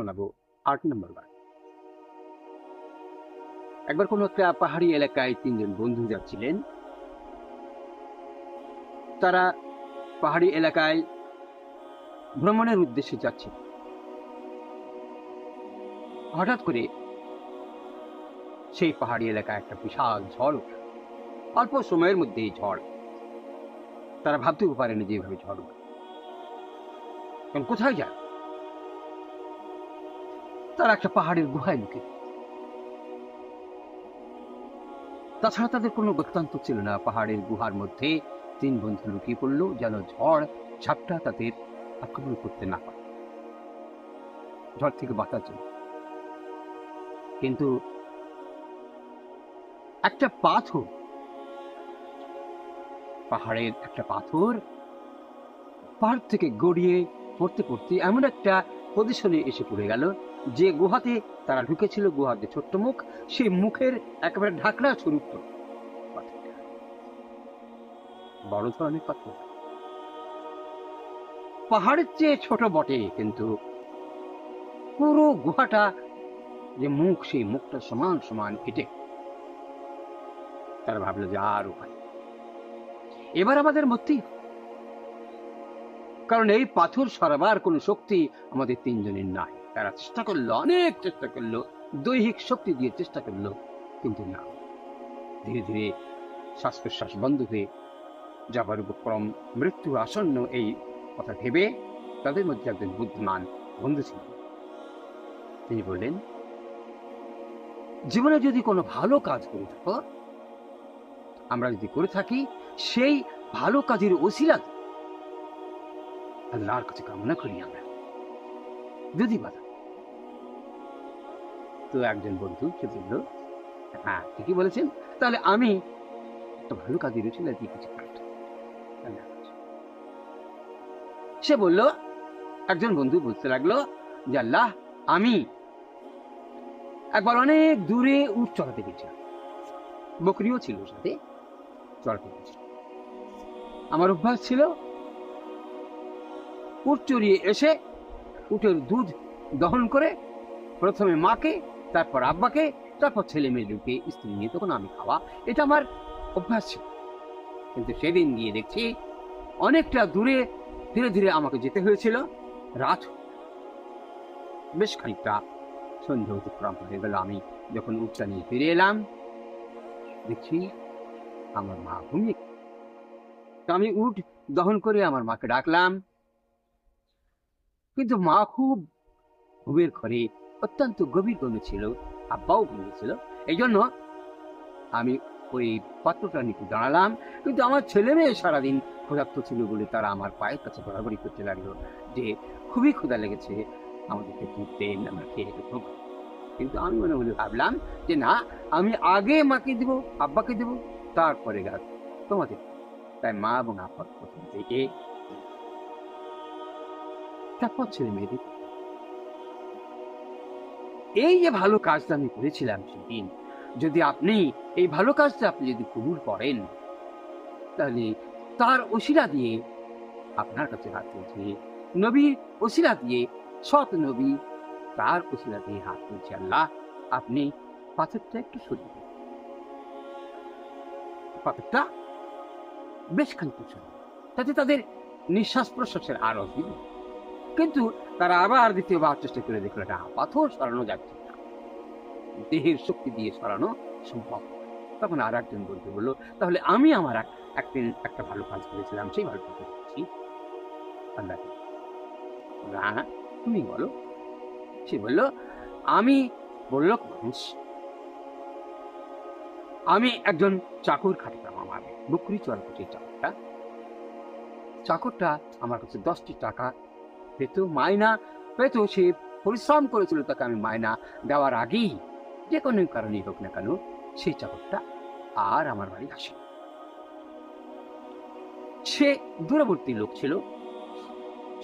শোনাবো আট নম্বর বার। একবার কোনো একটা পাহাড়ি এলাকায় তিনজন বন্ধু যাচ্ছিলেন। তারা পাহাড়ি এলাকায় ভ্রমণের উদ্দেশ্যে যাচ্ছে হঠাৎ করে সেই পাহাড়ি এলাকায় একটা বিশাল ঝড় উঠল। অল্প সময়ের মধ্যেই ঝড়। তারা ভাবতেও পারেনি যে এভাবে ঝড় উঠবে। কোথায় যায় তারা একটা পাহাড়ের গুহায় লুকে তাছাড়া তাদের কোনো বৃত্তান্ত ছিল না। পাহাড়ের গুহার মধ্যে তিন বন্ধু লুকিয়ে পড়ল, যেন ঝড়, ঝাপটা তাদের আক্রমণ করতে না পারে। ঝড় থেকে বাঁচার জন্য। কিন্তু একটা পাথর, পাহাড়ের একটা পাথর পাহাড় থেকে গড়িয়ে পড়তে পড়তে এমন একটা পজিশনে এসে পড়ে গেল যে গুহাতে তারা ঢুকেছিল, গুহার যে ছোট্ট মুখ, সেই মুখের একেবারে ঢাকনা স্বরূপ। বড় ধরনের পাথর পাহাড়ের চেয়ে ছোট বটে, কিন্তু পুরো গুহাটা যে মুখ, সেই মুখটা সমান সমান কেটে তারা ভাবলো যে আর উপায়। এবার আমাদের মধ্যেই কারণ এই পাথর সরাবার কোনো শক্তি আমাদের তিনজনের নাই। তারা চেষ্টা করল, অনেক চেষ্টা করল, দৈহিক শক্তি দিয়ে চেষ্টা করল, কিন্তু না। ধীরে ধীরে শ্বাস প্রশ্বাস বন্ধ হয়ে যাবার উপক্রম মৃত্যু আসন্ন এই কথা ভেবে তাদের মধ্যে একজন বুদ্ধিমান বন্ধু ছিল। তিনি বললেন, জীবনে যদি কোনো ভালো কাজ করে থাকো, আমরা যদি করে থাকি, সেই ভালো কাজের ওসিলা আল্লাহর কাছে কামনা করি আমরা। যদি তো একজন বন্ধু সে বলল হ্যাঁ ঠিকই বলেছেন। তাহলে আমি ভালো দিয়ে কিছু। সে বলল, একজন বন্ধু বলতে লাগল যে আল্লাহ, আমি একবার অনেক দূরে উঠ চড়াতে গেছিলাম বকরিও ছিল সাথে, চড়াতে গেছিলাম আমার অভ্যাস ছিল উট চড়িয়ে এসে উটের দুধ দহন করে প্রথমে মাকে, তারপর আব্বাকে, তারপর ছেলে মেয়েদেরকে, স্ত্রী নিয়ে তখন আমি খাওয়া। এটা আমার অভ্যাস ছিল। কিন্তু সেদিন গিয়ে দেখছি অনেকটা দূরে, ধীরে ধীরে আমাকে যেতে হয়েছিল। রাত বেশ খানিকটা সন্ধ্যা অতিক্রম হয়ে গেল। আমি যখন উঠটা নিয়ে ফিরে এলাম, দেখছি আমার মা ঘুমিয়ে। আমি উঠ দহন করে আমার মাকে ডাকলাম। কিন্তু মা খুব ঘুমের ঘরে, অত্যন্ত গভীর ঘুমে ছিল, আব্বাও ঘুমিয়েছিল এই জন্য আমি ওই পাত্রটা নিতে দাঁড়ালাম। কিন্তু আমার ছেলে মেয়ে সারাদিন ক্ষুধার্ত ছিল বলে তারা আমার পায়ের কাছে ঘোরাঘুরি করতে লাগল যে, খুবই ক্ষুধা লেগেছে, আমাদেরকে দুধ দেন আমরা খেয়ে একটু। কিন্তু আমি মনে মনে ভাবলাম যে, না, আমি আগে মাকে দেবো, আব্বাকে দেবো, তারপরে গাছ তোমাদের তাই মা এবং আব্বা প্রথম থেকে তারপর ছেলে মেয়েদের এই যে ভালো কাজটা আমি করেছিলাম সেদিন, যদি আপনি এই ভালো কাজটা আপনি যদি কবুল করেন, তাহলে তার ওসিলা দিয়ে আপনার কাছে হাত তুলছে নবীর ওসিলা দিয়ে, সৎ নবী তার ওসিলা দিয়ে হাত তুলছে আল্লাহ আপনি পাথরটা একটু সরিয়ে দিন। পাথরটা বেশ খানিকটা সরিয়ে তাতে তাদের নিঃশ্বাস প্রশ্বাসের আর অসুবিধা। কিন্তু তারা আবার দ্বিতীয়বার চেষ্টা করে দেখল না পাথর সরানো যাচ্ছে না। দেহের শক্তি দিয়ে সরানো সম্ভব। তখন আর একজন বলতে বলল, তাহলে আমি আমার একদিন একটা ভালো কাজ করেছিলাম, সেই ভালো কাজ করছি। আল্লাহ হ্যাঁ তুমি বলো। সে বলল, আমি বলল মানুষ। আমি একজন চাকর খাটাতাম আমার, বকরি চরপটির চাকরটা। চাকরটা আমার কাছে দশটি টাকা পেত মায়না পেত সে পরিশ্রম করেছিল তাকে আমি মায়না দেওয়ার আগেই। যে কোনো কারণেই হোক না কেন, সেই চাকরটা আর আমার বাড়ি আসে সে দূরবর্তী লোক ছিল।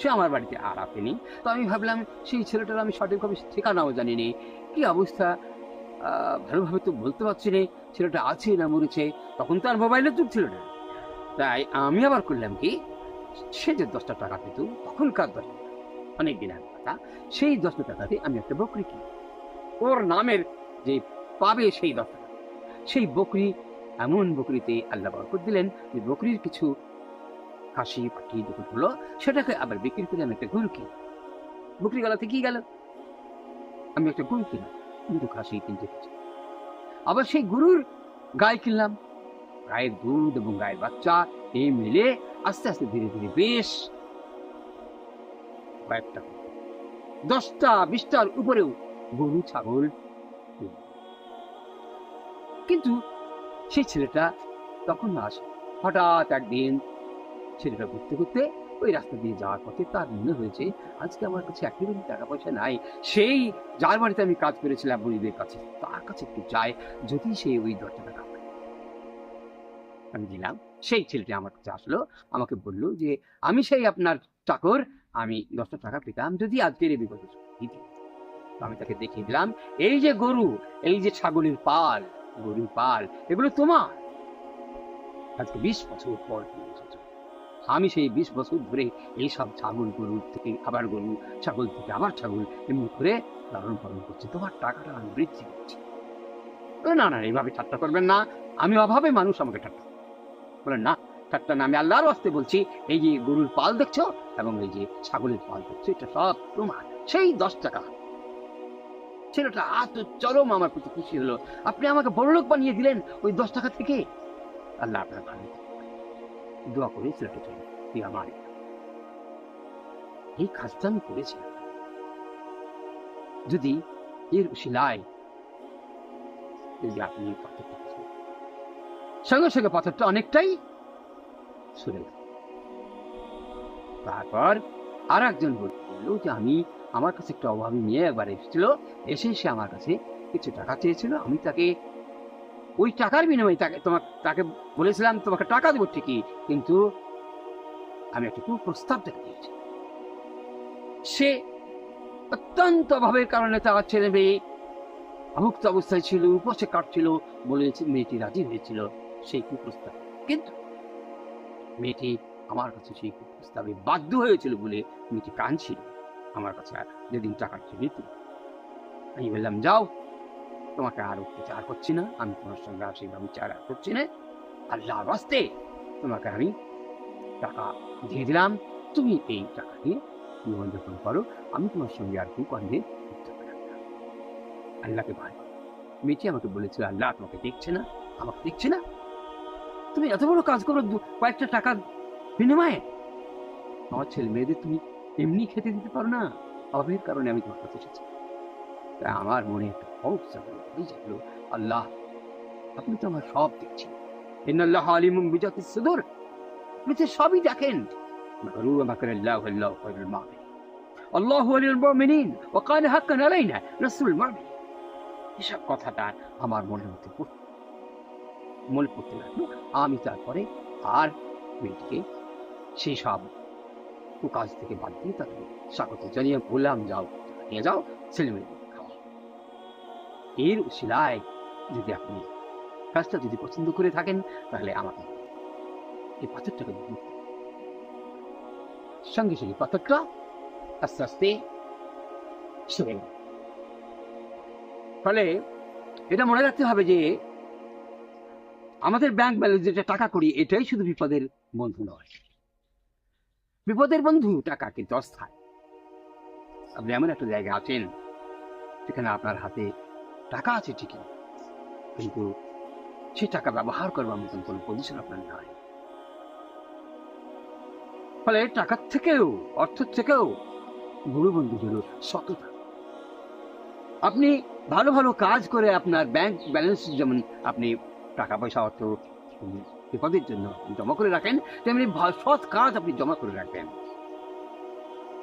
সে আমার বাড়িতে আর আসেনি। তো আমি ভাবলাম, সেই ছেলেটার আমি সঠিকভাবে ঠিকানাও জানি নি কি অবস্থা? ভালোভাবে তো বলতে পারছি না, ছেলেটা আছে না মরেছে, তখন তো আর মোবাইলের যুগ ছিল না। তাই আমি আবার করলাম কি, সে যে দশটা টাকা পেত, তখনকার দশ অনেক দিন আগে টাকা সেই দশটা টাকাতে আমি একটা বকরি কিনি। ওর নামের যে পাবে সেই দশ টাকা সেই বকরি, এমন বকরিতে আল্লাহ বরকত দিলেন যে বকরির কিছু খাসি পাখি যখন হলো, সেটাকে আবার বিক্রি করে আমি একটা গরু কিনি। বকরি গলাতে কি গেল? আমি একটা গরু কিনি কিন্তু খাসি কিনতে গেছি আবার সেই গরুর গায়ে কিনলাম। গায়ের দুধ এবং গায়ের বাচ্চা, এই মিলে আস্তে আস্তে ধীরে ধীরে বেশ কয়েকটা দশটা, বিশটার উপরেও গরু, ছাগল কিন্তু সেই ছেলেটা তখন না আসে। হঠাৎ একদিন ছেলেটা ঘুরতে ঘুরতে ওই রাস্তা দিয়ে যাওয়ার পথে তার মনে হয়েছে, আজকে আমার কাছে একেবারে টাকা পয়সা নাই, সেই যার বাড়িতে আমি কাজ করেছিলাম বুড়িদের কাছে, তার কাছে একটু যাই যদি সে ওই দশ টাকা আমি দিলাম, সেই ছেলেটি আমার কাছে আসলো, আমাকে বলল যে, আমি সেই আপনার চাকর আমি দশটা টাকা পেতাম যদি আজকের এই বিপদে আমি তাকে দেখিয়ে দিলাম, এই যে গরু, এই যে ছাগলের পাল, গরুর পাল, এগুলো তোমার। আজকে বিশ বছর পর আমি সেই বিশ বছর ধরে এই সব ছাগল গরুর থেকে আবার গরু, ছাগল থেকে আবার ছাগল এমনি করে লালন পালন করছি। তোমার টাকাটা আমি বৃদ্ধি করছি। না না, এইভাবে ঠাট্টা করবেন না। আমি অভাবে মানুষ, আমাকে ঠাট্টা। বলেন না, ঠাট্টা না, আমি আল্লাহর আসতে বলছি, এই যে গরুর পাল দেখছ এবং এই যে ছাগলের পাল দেখছ এটা সব তোমার। সেই দশ টাকা। ছেলেটা এত চরম আমার প্রতি খুশি হলো। আপনি আমাকে বড়লোক বানিয়ে দিলেন ওই দশ টাকা থেকে? আল্লাহ আপনার ভালো দোয়া করে ছেলেটা চলে তুই আমার এই কাজটা আমি করেছিলাম। যদি এর শিলায় যদি আপনি পাথরটা সঙ্গে সঙ্গে পাথরটা অনেকটাই সরে গেল। তারপর আর একজন বলল যে আমি আমার কাছে একটা অভাবী মেয়ে একবার এসেছিল, এসে সে আমার কাছে কিছু টাকা চেয়েছিল, আমি তাকে ওই টাকার বিনিময়ে তাকে তোমার তাকে বলেছিলাম, তোমাকে টাকা দেবো ঠিকই, কিন্তু আমি একটা প্রস্তাব তাকে দিয়েছি সে অত্যন্ত অভাবের কারণে তার ছেলে মেয়ে অভুক্ত অবস্থায় ছিল উপসে কাটছিল বলেছে মেয়েটি রাজি হয়েছিল সেই কুপ্রস্তাব। কিন্তু মেয়েটি আমার কাছে সেই কুপ্রস্তাবে বাধ্য হয়েছিল বলে মেয়েটি কাঁদছিল আমার কাছে আর যেদিন টাকা ছিল আমি বললাম, যাও, তোমাকে আর অত্যাচার করছি না, আমি তোমার সঙ্গে আর সেইভাবে চার আর করছি না। আল্লাহ বাস্তে তোমাকে আমি টাকা দিয়ে দিলাম। তুমি এই টাকা নিয়ে জীবনযাপন করো, আমি তোমার সঙ্গে আর কুকন্ধে করতে পারলাম না। আল্লাহকে ভয় মেয়েটি আমাকে বলেছিল, আল্লাহ তোমাকে দেখছে না, আমাকে দেখছে না। তুমি এত বড় কাজ করো কয়েকটা টাকা বিনিময়ে আমার ছেলে মেয়েদের তুমি এমনি খেতে দিতে পারো না। অভাবের কারণে আমি তোমার কাছে এসেছি। তাই আমার মনে একটা আল্লাহ। আপনি তো আমার সব বিজাতি সুদূর। আপনি তো সবই দেখেন। মাকর আল্লাহ আল্লাহ আল্লাহু কানা হাক্কান এসব কথাটা আমার মনের মধ্যে মনে পড়তে লাগল। আমি তারপরে আর মেয়েটিকে সেই সব। কাজ থেকে বাদ দিয়ে তাকে স্বাগত জানিয়ে বললাম, যাও, নিয়ে যাও, ছেলে মেয়ে খাওয়া এর শিলায় যদি আপনি কাজটা যদি পছন্দ করে থাকেন, তাহলে আমাকে এই পাথরটাকে সঙ্গে সঙ্গে পাথরটা আস্তে আস্তে সরে ফলে এটা মনে রাখতে হবে যে আমাদের ব্যাংক ব্যালেন্স যেটা টাকা করি, এটাই শুধু বিপদের বন্ধু নয়। বিপদের বন্ধু, টাকা কিন্তু অস্থায়। আপনি এমন একটা জায়গায় আছেন, যেখানে আপনার হাতে টাকা আছে ঠিকই, কিন্তু সেই টাকা ব্যবহার করবার মতন কোনো পজিশন আপনার নাই। ফলে টাকার থেকেও, অর্থের থেকেও গুরু বন্ধু হল সততা। আপনি ভালো ভালো কাজ করে আপনার ব্যাংক ব্যালেন্স যেমন আপনি টাকা পয়সা অর্থ বিপদের জন্য জমা করে রাখেন, তেমনি সৎ কাজ আপনি জমা করে রাখবেন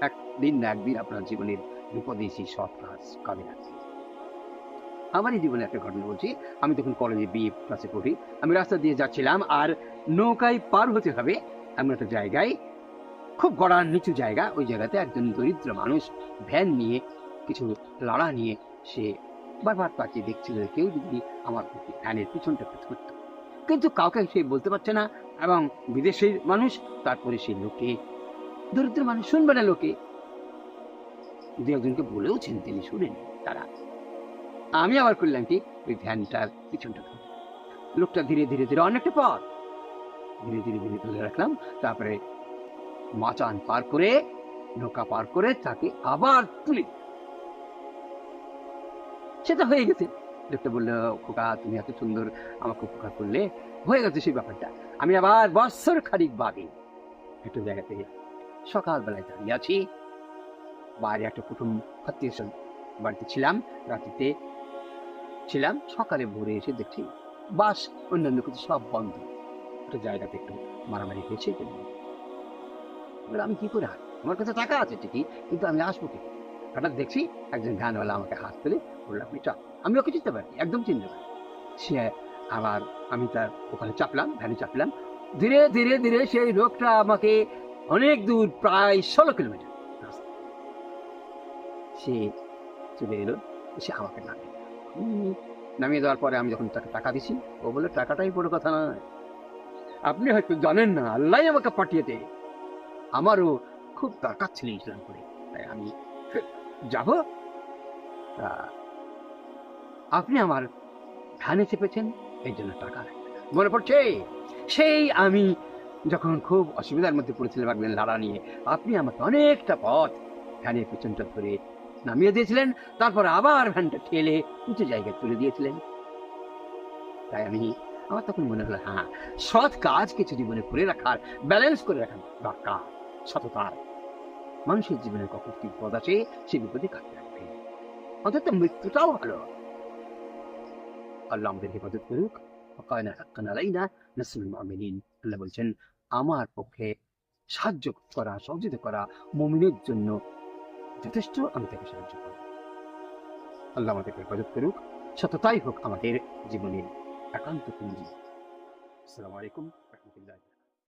একদিন না একদিন আপনার জীবনের বিপদে সেই সৎ কাজ কাজে লাগবে আমারই জীবনে একটা ঘটনা বলছি, আমি তখন কলেজে বিএ ক্লাসে পড়ি, আমি রাস্তা দিয়ে যাচ্ছিলাম আর নৌকায় পার হতে হবে এমন একটা জায়গায়, খুব গড়ার নিচু জায়গা, ওই জায়গাতে একজন দরিদ্র মানুষ ভ্যান নিয়ে, কিছু লাড়া নিয়ে সে বারবার তাকিয়ে দেখছিল, কেউ যদি আমার ভ্যানের পিছনটা ধরত কিন্তু কাউকে সে বলতে পারছে না, এবং বিদেশের মানুষ, তারপরে সেই লোকে, দরিদ্র মানুষ শুনবে না লোকে। দু একজনকে বলেওছেন, তিনি শুনেন তারা। আমি আবার করলাম কি? ওই ভ্যানটার পিছনটা লোকটা ধীরে ধীরে ধীরে অনেকটা পথ। ধীরে ধীরে ধীরে ধরে রাখলাম, তারপরে মাচান পার করে, নৌকা পার করে তাকে আবার তুলে সেটা হয়ে গেছে। লোকটা বলল, খোকা, তুমি এত সুন্দর আমাকে উপকার করলে। হয়ে গেছে সেই ব্যাপারটা। আমি আবার বছর খানিক বাদে একটা জায়গা থেকে সকালবেলায় দাঁড়িয়ে আছি। বাইরে একটা কুটুম আত্মীয় বাড়িতে ছিলাম, রাত্রিতে ছিলাম। সকালে ভোরে এসে দেখছি বাস, অন্যান্য কিছু সব বন্ধ। একটা জায়গাতে একটু মারামারি হয়েছে। আমি কি করে আমার কাছে টাকা আছে ঠিকই, কিন্তু আমি আসব কি? হঠাৎ দেখছি একজন গানওয়ালা আমাকে হাত তুলে বলল, আপনি চাপ আমি ওকে চিনতে পারি একদম চিনতে পারি সে আবার আমি তার ওখানে চাপলাম, ভ্যানে চাপলাম। ধীরে ধীরে ধীরে সেই লোকটা আমাকে অনেক দূর, প্রায় ষোলো কিলোমিটার সে চলে এলো সে আমাকে নামিয়ে নামিয়ে দেওয়ার পরে আমি যখন তাকে টাকা দিছি, ও বলে টাকাটাই বড় কথা নয়। আপনি হয়তো জানেন না আল্লাহ আমাকে পাঠিয়েছে আমারও খুব দরকার ছিল ইসলাম করে। তাই আমি যাব? তা আপনি আমার ধানে চেপেছেন, এই জন্য টাকা মনে পড়ছে? সেই আমি যখন খুব অসুবিধার মধ্যে পড়েছিলাম একদিন লাড়া নিয়ে, আপনি আমাকে অনেকটা পথ ভ্যানের পেছনটা ধরে নামিয়ে দিয়েছিলেন, তারপর আবার ভ্যানটা ঠেলে উঁচু জায়গায় তুলে দিয়েছিলেন। তাই আমি, আমার তখন মনে হলো হ্যাঁ সৎ কাজ কিছু জীবনে করে রাখার, ব্যালেন্স করে রাখার দরকার, সততার। মানুষের জীবনে কখন কি বিপদ আছে সে বিপদে কাটতে থাকবে অর্থাৎ মৃত্যুটাও ভালো। আল্লাহ আমাদের হেফাজত করুক। আল্লাহ বলছেন, আমার পক্ষে সাহায্য করা, সহযোগিতা করা মমিনের জন্য যথেষ্ট। আমি তাকে সাহায্য করব। আল্লাহ আমাদেরকে হেফাজত করুক। সততাই হোক আমাদের জীবনের একান্ত পুঞ্জি আসসালামু আলাইকুম। রহমতুল্লাহ